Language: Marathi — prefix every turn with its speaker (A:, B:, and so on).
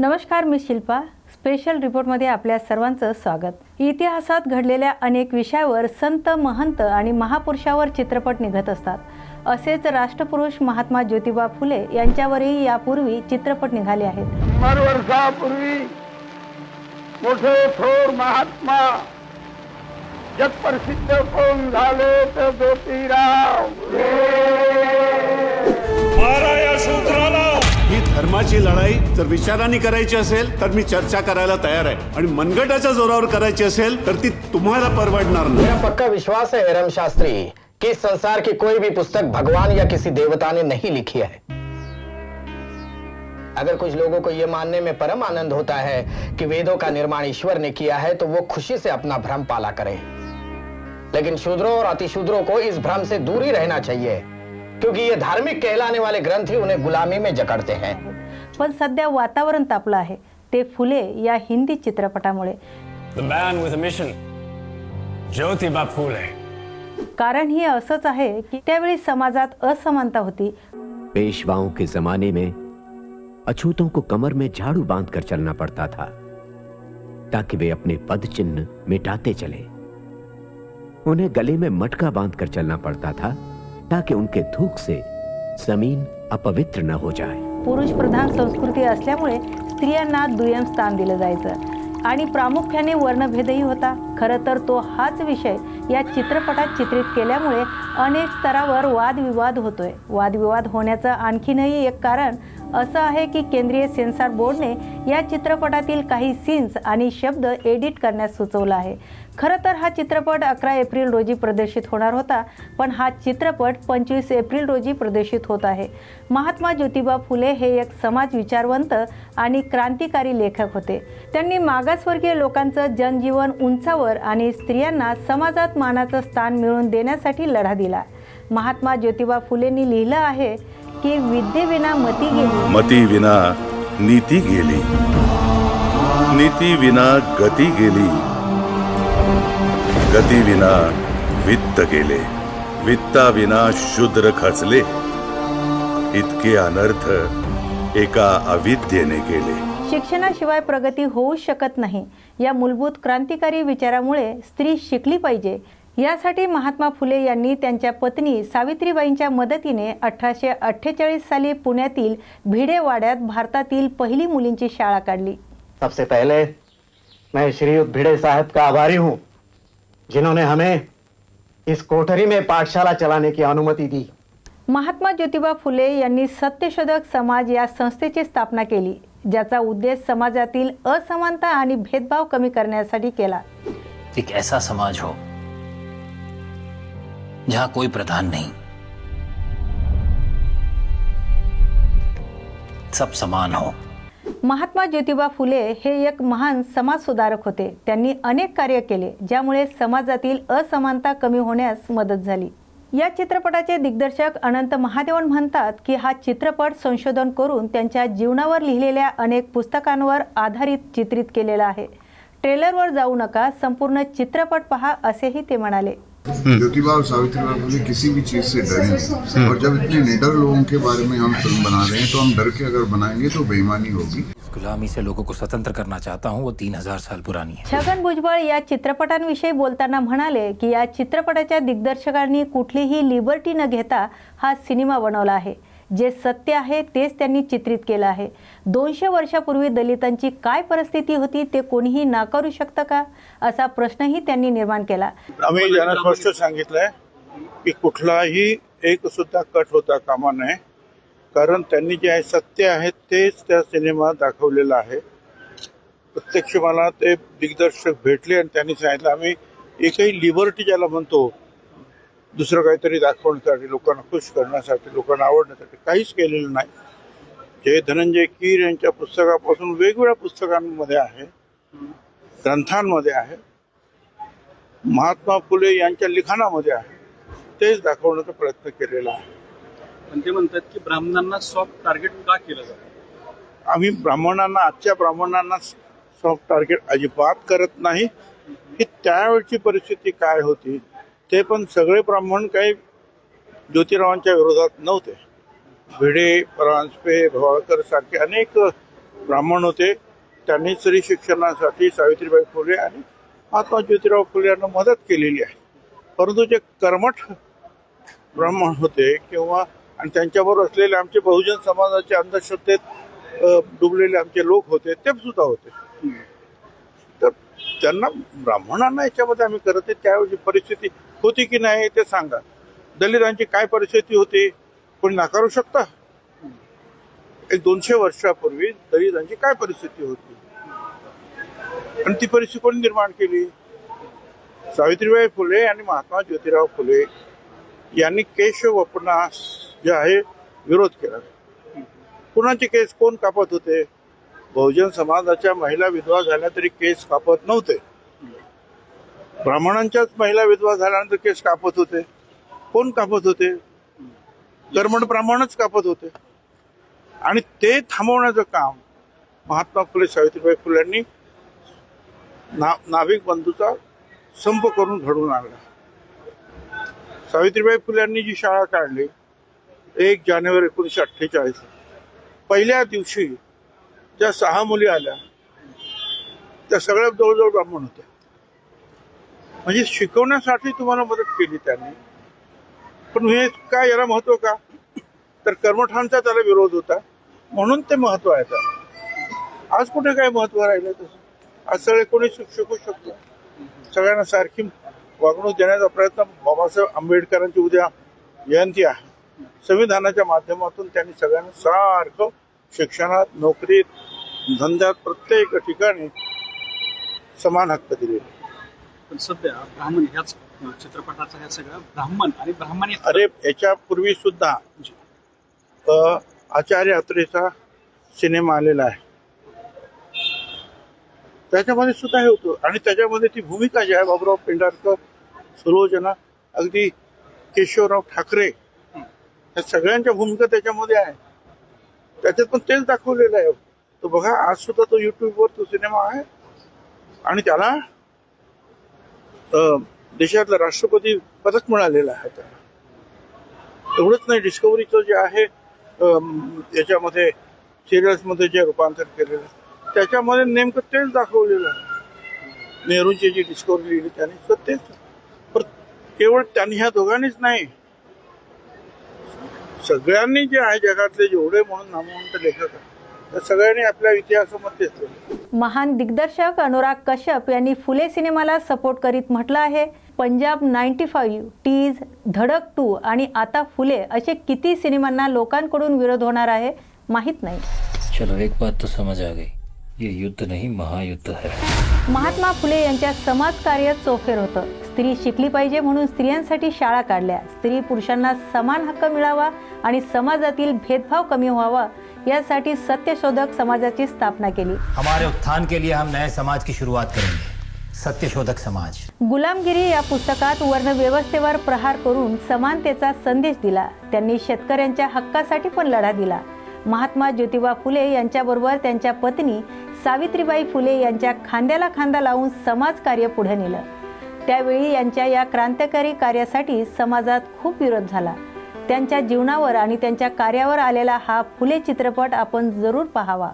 A: नमस्कार मी शिल्पा. स्पेशल रिपोर्टमध्ये आपल्या सर्वांचं स्वागत. इतिहासात घडलेल्या अनेक विषयावर संत महंत आणि महापुरुषावर चित्रपट निघत असतात. असेच राष्ट्रपुरुष महात्मा ज्योतिबा फुले यांच्यावरही यापूर्वी चित्रपट निघाले आहेत.
B: शंभर वर्षापूर्वी मोठे थोर महात्मा जगप्रसिद्ध कोण झाले तर ज्योतिराव?
C: धर्माची लढाई जर विचारांनी करायची असेल तर मी चर्चा करायला तयार आहे. आणि मनगटाच्या जोरावर करायची असेल तर ती तुम्हाला परवडणार नाही.
D: मेरा पक्का विश्वास है रम शास्त्री कि इस संसार की कोई भी पुस्तक भगवान या किसी देवता ने नहीं लिखी है। अगर कुछ लोगों को यह मानने में परम आनंद होता है कि वेदों का निर्माण ईश्वर ने किया है तो वो खुशी से अपना भ्रम पाला करें। लेकिन शूद्रों और अतिशूद्रों को इस भ्रम से दूर ही रहना चाहिए क्योंकि ये धार्मिक कहलाने वाले ग्रंथ ही उन्हें गुलामी में जकड़ते हैं।
A: पण सध्या वातावरण तापलं आहे. ते फुले या हिंदी चित्रपटामुळे.
E: The man with mission Jyotiba Phule.
A: कारण ही असंच आहे की त्यावेळी समाजात असमानता होती.
F: पेशवाओं के जमाने में अछूतों को कमर में झाड़ू बांधकर चलना पड़ता था ताकि वे अपने पद चिन्ह मिटाते चले। उन्हें गले में मटका बांधकर चलना पड़ता था ताकि उनके थूक से जमीन अपवित्र न हो जाए।
A: पुरुष प्रधान संस्कृती असल्यामुळे स्त्रियांना दुय्यम स्थान दिलं जायचं. आणि प्रामुख्याने वर्णभेदही होता. खरं तर तो हाच विषय या चित्रपटात चित्रित केल्यामुळे अनेक स्तरावर वादविवाद होतोय. वादविवाद होण्याचं आणखीनही एक कारण असं आहे की केंद्रीय सेन्सॉर बोर्डने या चित्रपटातील काही सीन्स आणि शब्द एडिट करण्यास सुचवलं आहे. खरं तर हा चित्रपट अकरा एप्रिल रोजी प्रदर्शित होणार होता पण हा चित्रपट पंचवीस एप्रिल रोजी प्रदर्शित होत आहे. महात्मा ज्योतिबा फुले हे एक समाज विचारवंत आणि क्रांतिकारी लेखक होते. त्यांनी मागासवर्गीय लोकांचं जनजीवन उंचावर आणि स्त्रियांना समाजात मानाचं स्थान मिळवून देण्यासाठी लढा दिला. महात्मा ज्योतिबा फुलेंनी लिहिलं आहे की विद्येविना मती गेली.
G: मती विना नीती गेली. नीती विना गती गेली. गती विना वित्त गेले. वित्ता विना शूद्र खचले. इतके अनर्थ एका अविद्येने केले.
A: शिक्षणाशिवाय प्रगती होऊ शकत नाही. या मूलभूत क्रांतिकारी विचारामुळे स्त्री शिकली पाहिजे. यासाठी महात्मा फुले यांनी त्यांच्या पत्नी सावित्रीबाईंच्या मदतीने अठराशे अठ्ठेचाळीस साली पुण्यातील भिडेवाड्यात भारतातील पहिली मुलींची शाळा काढली.
D: सबसे पहले मैं श्रीयुत भिड़े साहब का आभारी हूं जिन्होंने हमें इस कोठरी में पाठशाला चलाने की अनुमति दी।
A: महात्मा ज्योतिबा फुले यांनी सत्यशोधक समाज या संस्थेची स्थापना केली ज्याचा उद्देश समाजातील असमानता आणि भेदभाव कमी करण्यासाठी केला.
H: एक ऐसा समाज हो जहां कोई प्रधान नहीं। सब समान हो।
A: महात्मा ज्योतिबा फुले हे एक महान समाज सुधारक होते. त्यांनी अनेक कार्य केले ज्यामुळे समाजातील असमानता कमी होण्यास मदत झाली. या चित्रपटाचे दिग्दर्शक अनंत महादेवन म्हणतात की हा चित्रपट संशोधन करून त्यांच्या जीवनावर लिहिलेल्या अनेक पुस्तकांवर आधारित चित्रित केलेला आहे. ट्रेलरवर जाऊ नका संपूर्ण चित्रपट पहा असेही ते म्हणाले.
I: ज्योतिबा और सावित्रीबाई फुले किसी भी चीज़ से डरे। नहीं और जब इतने निडर लोगों के बारे में हम फ़िल्म बना रहे हैं तो हम डर के अगर बनाएँगे तो बेईमानी होगी।
H: गुलामी से लोगों को स्वतंत्र करना चाहता हूँ वो तीन हज़ार साल पुरानी है।
A: छगन भुजबळ या चित्रपटांविषयी बोलताना म्हणाले की या चित्रपटाच्या दिग्दर्शकांनी कुठलीही लिबर्टी न घेता हा सिनेमा बनवला आहे. जे सत्य आहे तेच त्यांनी चित्रित केलं आहे. दोनशे वर्षापूर्वी दलितांची काय परिस्थिती होती ते कोणीही नाकारू शकतं का? असा प्रश्नही त्यांनी निर्माण केला.
B: आम्ही त्यांना स्पष्ट सांगितलंय की कुठलाही एक सुद्धा कट होता कामा नये. कारण त्यांनी जे आहे सत्य आहे तेच त्या सिनेमात दाखवलेलं आहे. प्रत्यक्ष मला ते दिग्दर्शक भेटले आणि त्यांनी सांगितलं आम्ही एकही लिबर्टी ज्याला म्हणतो दुसरं काहीतरी दाखवण्यासाठी लोकांना खुश करण्यासाठी लोकांना आवडण्यासाठी काहीच केलेलं नाही. जे धनंजय कीर यांच्या पुस्तकापासून वेगवेगळ्या पुस्तकांमध्ये आहे ग्रंथांमध्ये आहे महात्मा फुले यांच्या लिखाणामध्ये आहे तेच दाखवण्याचा प्रयत्न केलेला आहे.
J: पण ते म्हणतात की ब्राह्मणांना सॉफ्ट टार्गेट का केलं जातं
B: आम्ही ब्राह्मणांना आजच्या ब्राह्मणांना सॉफ्ट टार्गेट अजिबात करत नाही. की त्यावेळची परिस्थिती काय होती? ते पण सगळे ब्राह्मण काही ज्योतिरावांच्या विरोधात नव्हते. भिडे परांजपे भवाळकर सारखे अनेक ब्राह्मण होते. त्यांनी स्त्री शिक्षणासाठी सावित्रीबाई फुले आणि महात्मा ज्योतिराव फुले यांना मदत केलेली आहे. परंतु जे कर्मठ ब्राह्मण होते किंवा आणि त्यांच्याबरोबर असलेले आमचे बहुजन समाजाचे अंधश्रद्धेत डुबलेले आमचे लोक होते ते सुद्धा होते. तर त्यांना ब्राह्मणांना याच्यामध्ये आम्ही करत आहे. त्यावेळी परिस्थिती होती की नाही ते सांगा. दलितांची काय परिस्थिती होती कोणी नाकारू शकता? एक दोनशे वर्षापूर्वी दलितांची काय परिस्थिती होती? आणि ती परिस्थिती कोणी निर्माण केली? सावित्रीबाई फुले आणि महात्मा ज्योतिराव फुले यांनी केश वपनास जे आहे विरोध केला. कुणाचे केस कोण कापत होते? बहुजन समाजाच्या महिला विधवा झाल्या तरी केस कापत नव्हते. ब्राह्मणांच्याच महिला विधवा झाल्यानंतर केस कापत होते. कोण कापत होते? कर्मण ब्राह्मणच कापत होते. आणि ते थांबवण्याचं काम महात्मा फुले सावित्रीबाई फुल्यांनी ना नाभिक बंधूचा संप करून घडवून आणला. सावित्रीबाई फुल्यांनी जी शाळा काढली एक जानेवारी एकोणीसशे अठ्ठेचाळीस पहिल्या दिवशी ज्या सहा मुली आल्या त्या सगळ्या जवळजवळ ब्राह्मण होत्या. म्हणजे शिकवण्यासाठी तुम्हाला मदत केली त्यांनी. पण हे काय याला महत्त्व का? तर कर्मठांचा त्याला विरोध होता. म्हणून ते महत्त्व आहे आज कुठे काय महत्त्व राहिलं तसं? आज सगळे कोणी शिकू शकतो सगळ्यांना सारखी वागणूक देण्याचा प्रयत्न बाबासाहेब आंबेडकरांची उद्या जयंती आहे. संविधानाच्या माध्यमातून त्यांनी सगळ्यांना सारखं शिक्षणात नोकरीत धंद्यात प्रत्येक ठिकाणी समान हक्क दिलेले
J: पण सध्या ब्राह्मण ह्याच चित्रपटाचा ह्या सगळ्या ब्राह्मण आणि ब्राह्मणी
B: अरे याच्यापूर्वी सुद्धा आचार्य अत्रेचा सिनेमा आलेला आहे. त्याच्यामध्ये सुद्धा हे होतं. आणि त्याच्यामध्ये ती भूमिका जी आहे बाबुराव पेंढारकर सुलोचना अगदी केशवराव ठाकरे या सगळ्यांच्या भूमिका त्याच्यामध्ये आहे. त्याच्यात पण तेच दाखवलेलं आहे. तो बघा आज सुद्धा तो युट्यूबवर तो सिनेमा आहे. आणि त्याला देशातलं राष्ट्रपती पदक मिळालेलं आहे त्याला. एवढंच नाही डिस्कवरीचं जे आहे याच्यामध्ये सिरियल्समध्ये जे रूपांतर केलेलं आहे, त्याच्यामध्ये नेमकं तेच दाखवलेलं आहे. नेहरूंची जी डिस्कवरी लिहिली त्याने तर तेच. पण केवळ त्यांनी ह्या दोघांनीच नाही. सगळ्यांनी जे आहे जगातले जेवढे म्हणून नामवंत लेखक आहेत सगळ्यांनी आपल्या इतिहासामध्ये
A: महान दिग्दर्शक अनुराग कश्यप यांनी फुले सिनेमाला सपोर्ट करीत म्हटलं आहे Punjab ninety five Tees Dhadak two आणि आता फुले असे किती सिनेमांना लोकांकडून विरोध होणार आहे माहीत नाही.
H: चलो एक बात तो समझ आ गई। ये युद्ध नहीं महायुद्ध है।
A: महात्मा फुले यांच्या समाजकार्य चोखेर होतं. स्त्री शिकली पाहिजे म्हणून स्त्रियांसाठी शाळा काढल्या. स्त्री पुरुषांना समान हक्क मिळावा आणि समाजातील भेदभाव कमी व्हावा यासाठी सत्यशोधक समाजाची स्थापना केली.
H: हमारे उत्थान के लिए हम नए समाज की शुरुआत करेंगे. सत्यशोधक समाज.
A: गुलामगिरी या पुस्तकात वर्णव्यवस्थेवर प्रहार करून समानतेचा संदेश दिला. त्यांनी शेतकऱ्यांच्या हक्कासाठी पण लढा दिला. महात्मा ज्योतिबा फुले यांच्याबरोबर त्यांच्या पत्नी सावित्रीबाई फुले यांच्या खांद्याला खांदा लावून समाजकार्य पुढे नेलं. त्यावेळी यांच्या या क्रांतिकारी कार्यासाठी समाजात खूप विरोध झाला. त्यांच्या जीवनावर आणि त्यांच्या कार्यावर आलेला हा फुले चित्रपट आपण जरूर पाहावा.